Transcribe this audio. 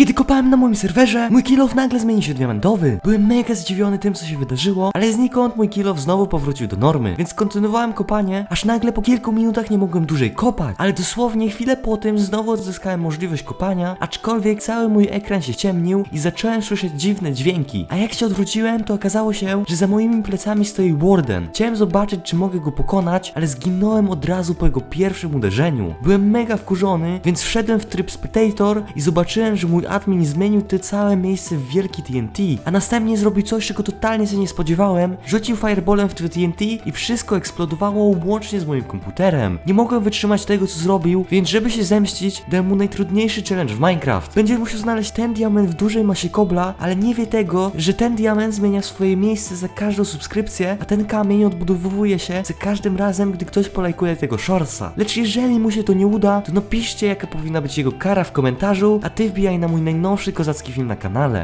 Kiedy kopałem na moim serwerze, mój kilof nagle zmienił się diamentowy. Byłem mega zdziwiony tym, co się wydarzyło, ale znikąd mój kilof znowu powrócił do normy, więc kontynuowałem kopanie, aż nagle po kilku minutach nie mogłem dłużej kopać. Ale dosłownie chwilę po tym znowu odzyskałem możliwość kopania, aczkolwiek cały mój ekran się ciemnił i zacząłem słyszeć dziwne dźwięki. A jak się odwróciłem, to okazało się, że za moimi plecami stoi Warden. Chciałem zobaczyć, czy mogę go pokonać, ale zginąłem od razu po jego pierwszym uderzeniu. Byłem mega wkurzony, więc wszedłem w tryb Spectator i zobaczyłem, że mój admin zmienił te całe miejsce w wielki TNT, a następnie zrobił coś, czego totalnie się nie spodziewałem. Rzucił fireballem w TNT i wszystko eksplodowało łącznie z moim komputerem. Nie mogłem wytrzymać tego, co zrobił, więc żeby się zemścić, dałem mu najtrudniejszy challenge w Minecraft. Będzie musiał znaleźć ten diament w dużej masie kobla, ale nie wie tego, że ten diament zmienia swoje miejsce za każdą subskrypcję, a ten kamień odbudowuje się za każdym razem, gdy ktoś polajkuje tego shortsa. Lecz jeżeli mu się to nie uda, to napiszcie jaka powinna być jego kara w komentarzu, a ty wbijaj na mój najnowszy kozacki film na kanale.